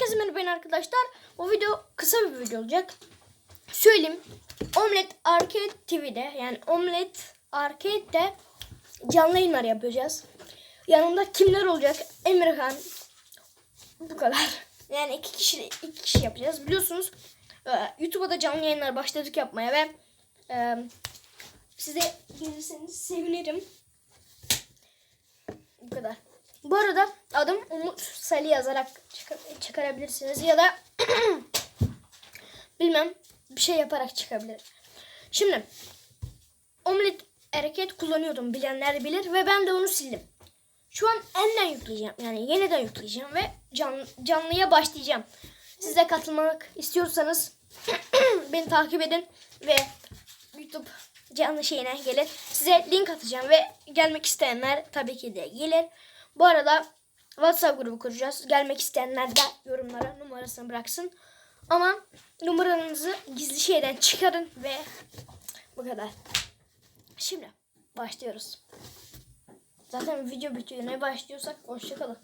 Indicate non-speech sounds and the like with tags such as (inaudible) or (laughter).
Herkese merhaba arkadaşlar. Bu video kısa bir video olacak. Söyleyeyim. Omlet Arcade TV'de yani Omlet Arcade'de canlı yayınlar yapacağız. Yanımda kimler olacak? Emirhan. Bu kadar. Yani iki kişi iki kişi yapacağız. Biliyorsunuz e, YouTube'a da canlı yayınlar başladık yapmaya ve e, size gelirseniz sevinirim. Bu kadar. Bu arada adım Umut Salih yazarak çıkar- çıkarabilirsiniz ya da (clears throat) bilmem bir şey yaparak çıkabilir. Şimdi omlet hareket kullanıyordum bilenler bilir ve ben de onu sildim. Şu an yeniden yükleyeceğim yani yeniden yükleyeceğim ve can, canlıya başlayacağım. Siz de katılmak istiyorsanız (clears throat) beni takip edin ve YouTube canlı şeyine gelin. Size link atacağım ve gelmek isteyenler tabii ki de gelir. Bu arada WhatsApp grubu kuracağız. Gelmek isteyenler de yorumlara numarasını bıraksın. Ama numaranızı gizli şeyden çıkarın ve bu kadar. Şimdi başlıyoruz. Zaten video bitiyor. Ne başlıyorsak hoşçakalın.